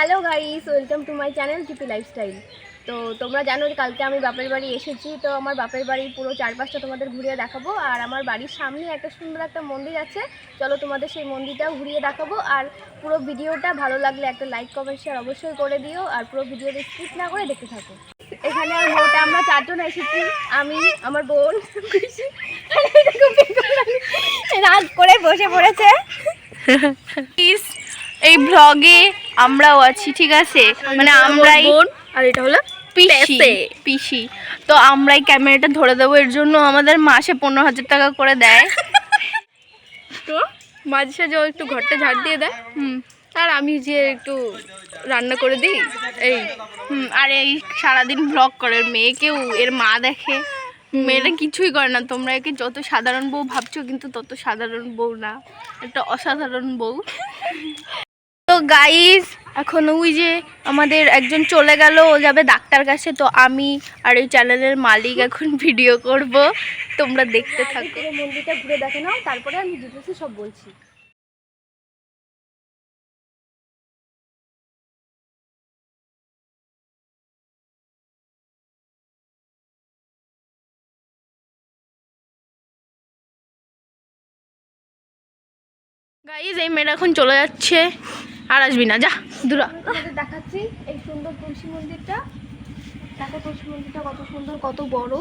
Hello guys, welcome to my channel TP lifestyle. তো তোমরা জানো কালকে আমি বাপের বাড়ি এসেছি, তো আমার বাপের বাড়ি পুরো চারপাশটা তোমাদের ঘুরিয়ে দেখাবো। আর আমার বাড়ির সামনে একটা সুন্দর একটা মন্দির আছে। চলো তোমাদের সেই মন্দিরটাও ঘুরিয়ে দেখাবো। আর পুরো ভিডিওটা ভালো লাগলে একটা লাইক কমেন্ট শেয়ার অবশ্যই করে দিও। আর পুরো ভিডিওটা স্কিপ না করে দেখতে থাকো। এখানে আর বউটা আমরা চারজন এসেছি। আমি, আমার বোন রাগ করে বসে পড়েছে। এই ব্লগে আমরাও আছি ঠিক আছে? মানে আমরাই আর এটা হলো পিসি। পিসি। তো আমরাই ক্যামেরাটা ধরে দেবো এর জন্য আমাদের মাসে পনেরো হাজার টাকা করে দেয়। তো মাঝে সাঝে ও একটু ঘরটা ঝাড় দিয়ে দেয়। হুম। আর আমি যে একটু রান্না করে দিই এই হুম আর এই সারাদিন ব্লগ করে মেয়েকেও এর মা দেখে। মেয়েটা কিছুই করে না তোমরা একে যত সাধারণ বউ ভাবছ কিন্তু তত সাধারণ বউ না একটা অসাধারণ বউ। তো গাইস এখন ওই যে আমাদের একজন চলে গেল ও যাবে ডাক্তার কাছে। তো আমি আর এই চ্যানেলের মালিক এখন ভিডিও করব। তোমরা দেখতে থাকো। মন্দিরটা ঘুরে দেখে নাও তারপরে আমি ডিটেলসে সব বলছি। গাইস এই মেয়েটা এখন চলে যাচ্ছে। আর আসবি না, যা, দূরা দেখাচ্ছি এই সুন্দর তুলসী মন্দিরটা। দেখো তুলসী মন্দিরটা কত সুন্দর, কত বড়।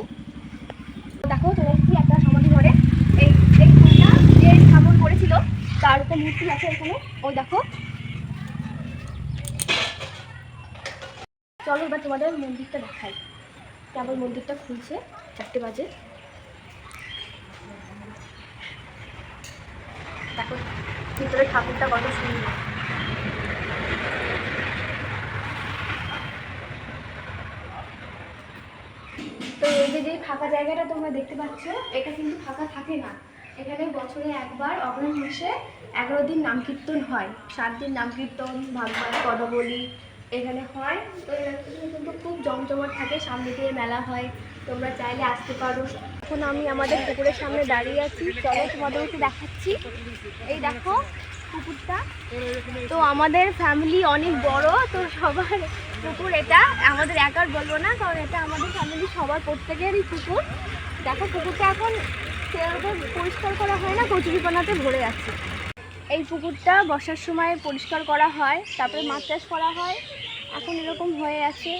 দেখো, চলে এসেছি একটা সমাধি ঘরে। এই এই ফুলটা যে ঠাকুর করেছিল, তার একটা মূর্তি আছে এখানে। ওই দেখো। চলো এবার তোমাদের মন্দিরটা দেখাই। কেবল মন্দিরটা খুলছে, চারটে বাজে। দেখো, ভিতরে ঠাকুরটা কত সুন্দর। যে ফাঁকা জায়গাটা তোমরা দেখতে পাচ্ছ, এটা কিন্তু ফাঁকা থাকে না। এখানে বছরে একবার অগ্রহণ মাসে এগারো দিন নাম কীর্তন হয়। সাত দিন নাম কীর্তন, ভাগবত, পদবলি এখানে হয়। তো কিন্তু খুব জমজমাট থাকে, সামনে দিয়ে মেলা হয়। তোমরা চাইলে আসতে পারো। এখন আমি আমাদের পুকুরের সামনে দাঁড়িয়ে আছি। চলো তোমাদেরকে দেখাচ্ছি। এই দেখো পুকুরটা। তো আমাদের ফ্যামিলি অনেক বড়, তো সবার পুকুর এটা। আমাদের একার বলব না কারণ এটা আমাদের ফ্যামিলি সবার প্রত্যেকেরই পুকুর। দেখো পুকুরটা এখন সেরকম পরিষ্কার করা হয় না কচুরিপানাতে ভরে আছে। এই পুকুরটা বর্ষার সময় পরিষ্কার করা হয় তারপরে মাছ চাষ করা হয়। এখন এরকম হয়ে আছে।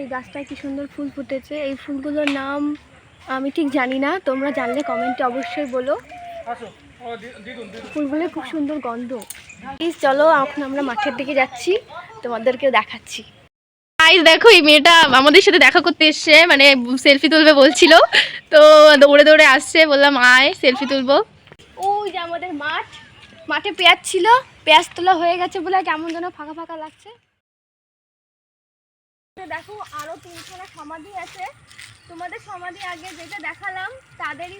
এই গাছটায় কি সুন্দর ফুল ফুটেছে। এই ফুলগুলোর নাম আমি ঠিক জানি না তোমরা জানলে কমেন্টে অবশ্যই বলো। ফুলগুলো খুব সুন্দর গন্ধ। প্লিজ চলো এখন আমরা মাঠের দিকে যাচ্ছি তোমাদেরকে দেখাচ্ছি। গাইস দেখো, এই মেয়েটা আমাদের সাথে দেখা করতে এসছে মানে সেলফি তুলবে বলছিল। তো দৌড়ে দৌড়ে আসছে, বললাম, আয় সেলফি তুলবো। ওই যে আমাদের মাঠ। মাঠে পেঁয়াজ ছিল, পেঁয়াজ তোলা হয়ে গেছে বলে কেমন যেন ফাঁকা ফাঁকা লাগছে। দেখো, আরও তিনখানা সমাধি আছে। তোমাদের সমাধি আগে যেটা দেখালাম, তাদেরই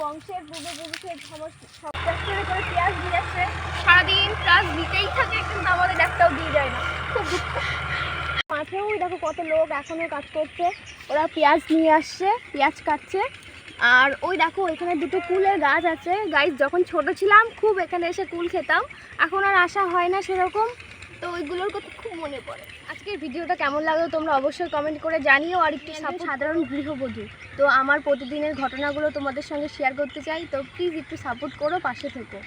বংশের পূর্বপুরুষের করে পেঁয়াজ দিয়ে সারাদিন কাজ দিতেই থাকে, কিন্তু আমাদের একটাও দিয়ে যায় না। খুব দুঃখ দেখো কত লোক এখনও কাজ করছে। ওরা পেঁয়াজ নিয়ে আসছে পেঁয়াজ কাটছে। আর ওই দেখো এখানে দুটো কুলের গাছ আছে। গাইজ যখন ছোট ছিলাম খুব এখানে এসে কুল খেতাম। এখন আর আসা হয় না সেরকম। তো ওইগুলোর কথা খুব মনে পড়ে। আজকের ভিডিওটা কেমন লাগল তোমরা অবশ্যই কমেন্ট করে জানিও আর একটু সাধারণ গৃহবধূ। তো আমার প্রতিদিনের ঘটনাগুলো তোমাদের সঙ্গে শেয়ার করতে চাই। তো প্লিজ একটু সাপোর্ট করো পাশে থেকো।